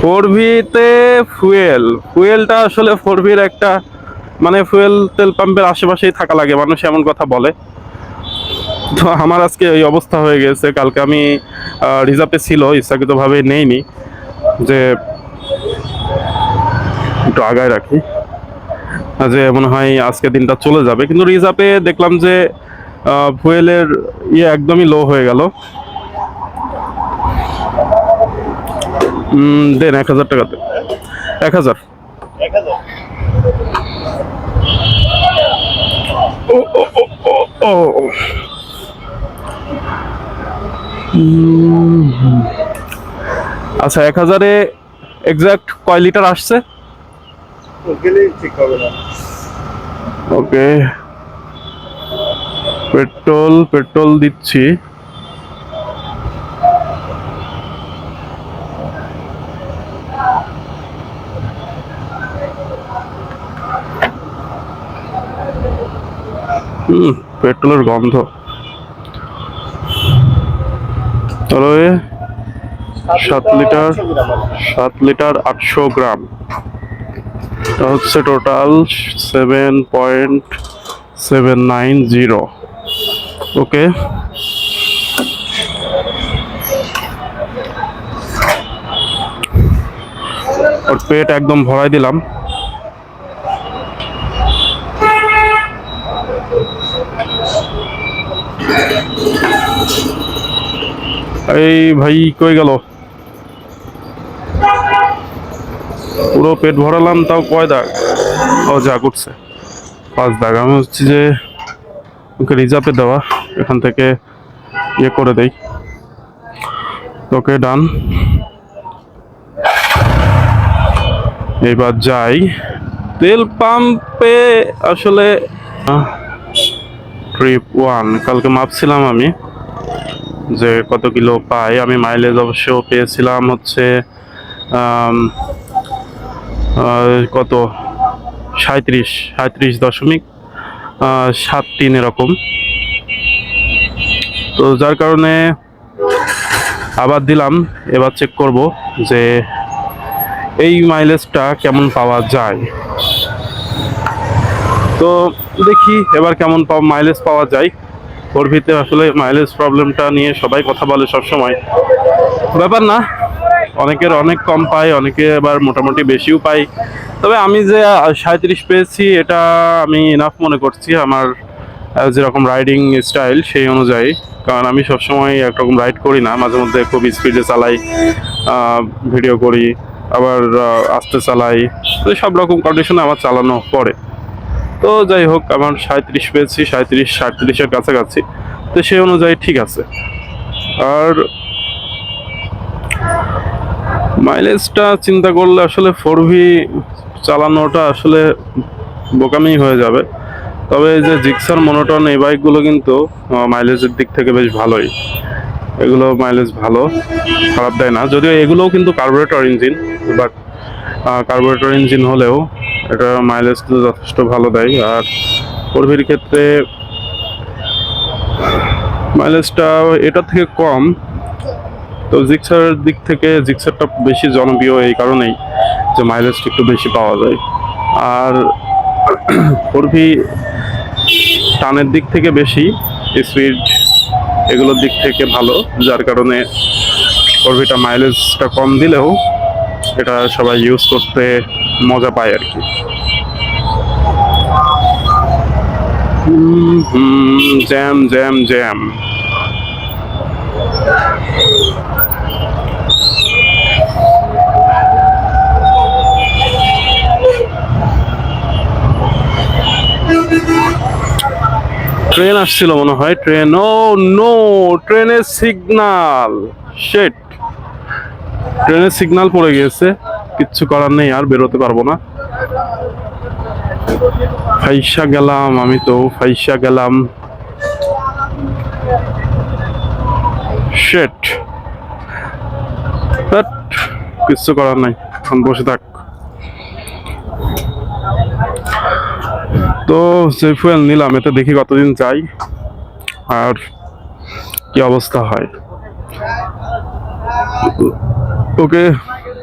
Four ভিতে fuel. ফুয়েলটা আসলে four ভির একটা মানে ফুয়েল তেল পাম্পের আশেপাশেই থাকা লাগে, মানুষ এমন কথা বলে। তো আমার আজকে এই অবস্থা হয়ে গেছে। কালকে আমি রিজার্ভে ছিল, ইচ্ছাকৃতভাবে নেইনি। যে একটু আগায় রাখি। যে মনে হয় আজকে দিনটা চলে যাবে। কিন্তু রিজার্ভে দেখলাম যে ফুয়েলের ইয়ে একদমই লো হয়ে গেল। দেন এক হাজার টাকাতে এক হাজার। আচ্ছা এক হাজারে এক্সাক্ট কয় লিটার আসছে? ঠিক হবে না। ওকে পেট্রোল পেট্রোল দিচ্ছি। হুম, পেট্রোলের গন্ধ। তাহলে সাত লিটার সাত লিটার আটশো গ্রাম। এটা হচ্ছে total seven point seven nine zero okay ওর পেট একদম ভরাই দিলাম। এই ভাই কই গেল? পুরো পেট ভরালাম, তাও কয় দাগ? ও, যা করছে পাঁচ দাগ। আমি হচ্ছে যে ওকে রিজার্ভে দেওয়া, এখান থেকে ইয়ে করে দেই। ওকে ডান। এবার যাই। তেল পাম্পে আসলে ট্রিপ ওয়ান কালকে মাপছিলাম আমি। যে কত কিলো পাই, আমি মাইলেজ অবশ্য পেয়েছিলাম হচ্ছে কত? সাঁত্রিশ সাঁত্রিশ দশমিক সাত তিন এরকম। তো যার কারণে আবার দিলাম, এবার চেক করব যে এই মাইলেজটা কেমন পাওয়া যায়। তো দেখি এবার কেমন মাইলেজ পাওয়া যায়। ভিতরে আসলে মাইলেজ প্রবলেমটা নিয়ে সবাই কথা বলে সব সময় ব্যাপার না, অনেকের অনেক কম পায়, অনেকে আবার মোটামুটি বেশিও পাই তবে আমি যে সাঁত্রিশ পেয়েছি, এটা আমি ইনাফ মনে করছি আমার যেরকম রাইডিং স্টাইল সেই অনুযায়ী। কারণ আমি সবসময় একরকম রাইড করি না, মাঝে মধ্যে খুব স্পিডে চালাই ভিডিও করি, আবার আস্তে চালাই। সব রকম কন্ডিশনে আমার চালানো পড়ে। তো যাই হোক, আমার সাঁত্রিশ পেয়েছি সাঁত্রিশ সাঁত্রিশের কাছাকাছি। তো সেই অনুযায়ী ঠিক আছে। আর মাইলেজটা চিন্তা করলে আসলে ফোর ভি চালানোটা আসলে বোকামি হয়ে যাবে। তবে যে জিক্সার, মনোটন এই বাইকগুলো কিন্তু মাইলেজের দিক থেকে বেশ ভালোই। এগুলো মাইলেজ ভালো, খারাপ দেয় না। যদিও এগুলোও কিন্তু carburettor engine but carburettor engine হলেও এটা মাইলেজ কিন্তু যথেষ্ট ভালো দেয়। আর ফোরভির ক্ষেত্রে মাইলেজটা এটার থেকে কম। তো জিক্সারের দিক থেকে জিক্সারটা বেশি জনপ্রিয় এই কারণেই যে মাইলেজটা একটু বেশি পাওয়া যায়। আর ফোরভি টানের দিক থেকে বেশি স্পিড এগুলোর দিক থেকে ভালো, যার কারণে ফোরভিটা মাইলেজটা কম দিলেও এটা সবাই ইউজ করতে মজা পায় আর কি। Jam jam jam. ট্রেন আসছিল মনে হয়, ট্রেন। ও, নো, ট্রেনের সিগনাল। শেট ট্রেনের সিগনাল পড়ে গিয়েছে। কিচ্ছু করার নেই, আর বেরোতে পারব না। ফাইসা গেলাম আমি তো, ফাইসা গেলাম। শেট কিচ্ছু করার নাই, এখন বসে থাক। তো যে ফুয়েল নিলাম, এতে দেখি কতদিন যাই, আর কি অবস্থা হয়। ওকে।